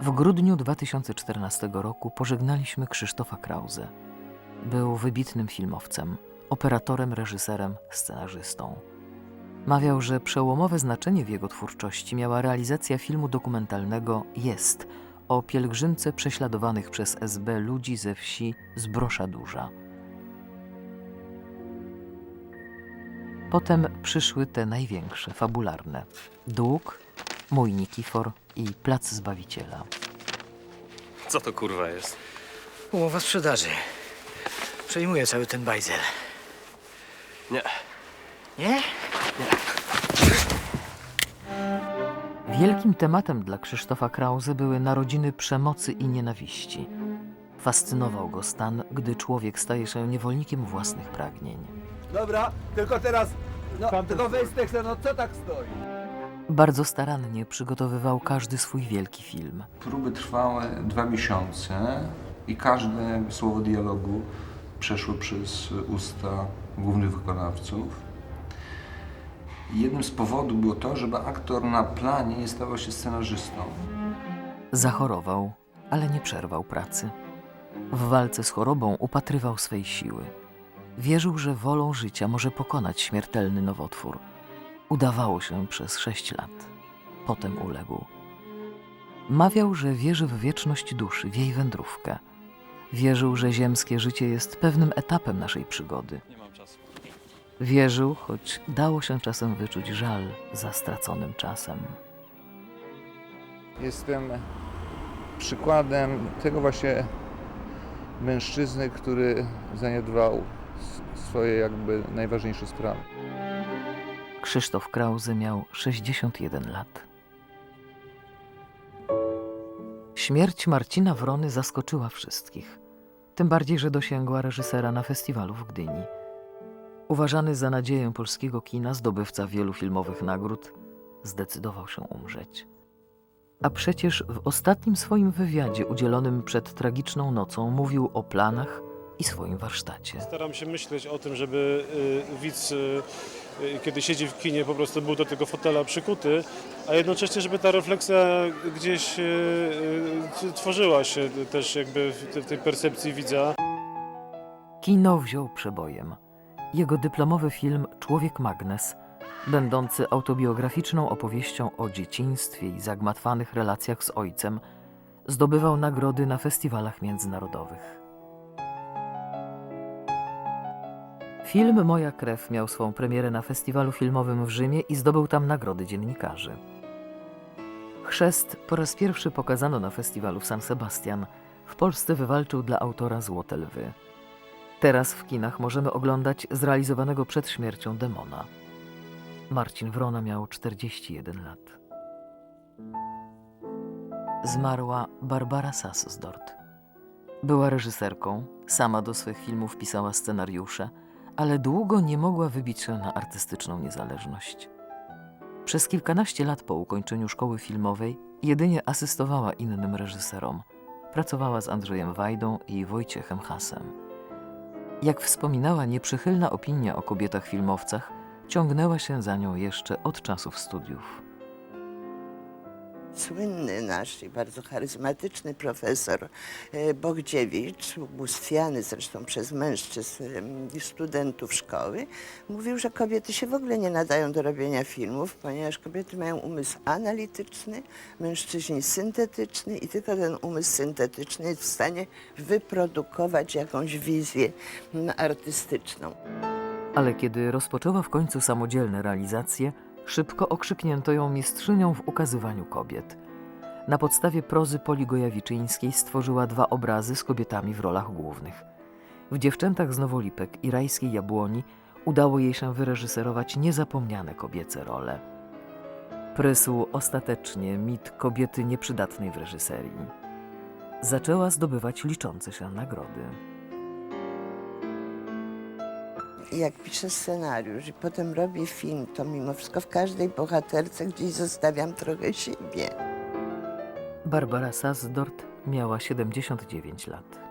W grudniu 2014 roku pożegnaliśmy Krzysztofa Krause. Był wybitnym filmowcem, operatorem, reżyserem, scenarzystą. Mawiał, że przełomowe znaczenie w jego twórczości miała realizacja filmu dokumentalnego Jest o pielgrzymce prześladowanych przez SB ludzi ze wsi Zbrosza Duża. Potem przyszły te największe, fabularne. Dług, Mój Nikifor i Plac Zbawiciela. Co to kurwa jest? Umowa sprzedaży. Przejmuję cały ten bajzel. Nie. Nie? Wielkim tematem dla Krzysztofa Krause były narodziny przemocy i nienawiści. Fascynował go stan, gdy człowiek staje się niewolnikiem własnych pragnień. Dobra, tylko teraz, no, tylko weź tekst, no co tak stoi? Bardzo starannie przygotowywał każdy swój wielki film. Próby trwały dwa miesiące i każde słowo dialogu przeszło przez usta głównych wykonawców. Jednym z powodów było to, żeby aktor na planie nie stawał się scenarzystą. Zachorował, ale nie przerwał pracy. W walce z chorobą upatrywał swej siły. Wierzył, że wolą życia może pokonać śmiertelny nowotwór. Udawało się przez sześć lat. Potem uległ. Mawiał, że wierzy w wieczność duszy, w jej wędrówkę. Wierzył, że ziemskie życie jest pewnym etapem naszej przygody. Nie mam czasu. Wierzył, choć dało się czasem wyczuć żal za straconym czasem. Jestem przykładem tego właśnie mężczyzny, który zaniedbał swoje jakby najważniejsze sprawy. Krzysztof Krause miał 61 lat. Śmierć Marcina Wrony zaskoczyła wszystkich. Tym bardziej, że dosięgła reżysera na festiwalu w Gdyni. Uważany za nadzieję polskiego kina, zdobywca wielu filmowych nagród, zdecydował się umrzeć. A przecież w ostatnim swoim wywiadzie udzielonym przed tragiczną nocą mówił o planach i swoim warsztacie. Staram się myśleć o tym, żeby y, widz, y, y, kiedy siedzi w kinie, po prostu był do tego fotela przykuty, a jednocześnie, żeby ta refleksja gdzieś tworzyła się też jakby w tej percepcji widza. Kino wziął przebojem. Jego dyplomowy film Człowiek Magnes, będący autobiograficzną opowieścią o dzieciństwie i zagmatwanych relacjach z ojcem, zdobywał nagrody na festiwalach międzynarodowych. Film Moja krew miał swą premierę na festiwalu filmowym w Rzymie i zdobył tam nagrody dziennikarzy. Chrzest po raz pierwszy pokazano na festiwalu w San Sebastian. W Polsce wywalczył dla autora Złote Lwy. Teraz w kinach możemy oglądać zrealizowanego przed śmiercią demona. Marcin Wrona miał 41 lat. Zmarła Barbara Sassdort. Była reżyserką, sama do swych filmów pisała scenariusze, ale długo nie mogła wybić się na artystyczną niezależność. Przez kilkanaście lat po ukończeniu szkoły filmowej jedynie asystowała innym reżyserom. Pracowała z Andrzejem Wajdą i Wojciechem Hasem. Jak wspominała, nieprzychylna opinia o kobietach filmowcach ciągnęła się za nią jeszcze od czasów studiów. Słynny nasz i bardzo charyzmatyczny profesor e, Bogdziewicz, ubóstwiany zresztą przez mężczyzn i studentów szkoły, mówił, że kobiety się w ogóle nie nadają do robienia filmów, ponieważ kobiety mają umysł analityczny, mężczyźni syntetyczny i tylko ten umysł syntetyczny jest w stanie wyprodukować jakąś wizję artystyczną. Ale kiedy rozpoczęła w końcu samodzielne realizacje, szybko okrzyknięto ją mistrzynią w ukazywaniu kobiet. Na podstawie prozy Poli Gojawiczyńskiej stworzyła dwa obrazy z kobietami w rolach głównych. W Dziewczętach z Nowolipek i Rajskiej Jabłoni udało jej się wyreżyserować niezapomniane kobiece role. Prysł ostatecznie mit kobiety nieprzydatnej w reżyserii. Zaczęła zdobywać liczące się nagrody. Jak piszę scenariusz i potem robię film, to mimo wszystko w każdej bohaterce gdzieś zostawiam trochę siebie. Barbara Sassdort miała 79 lat.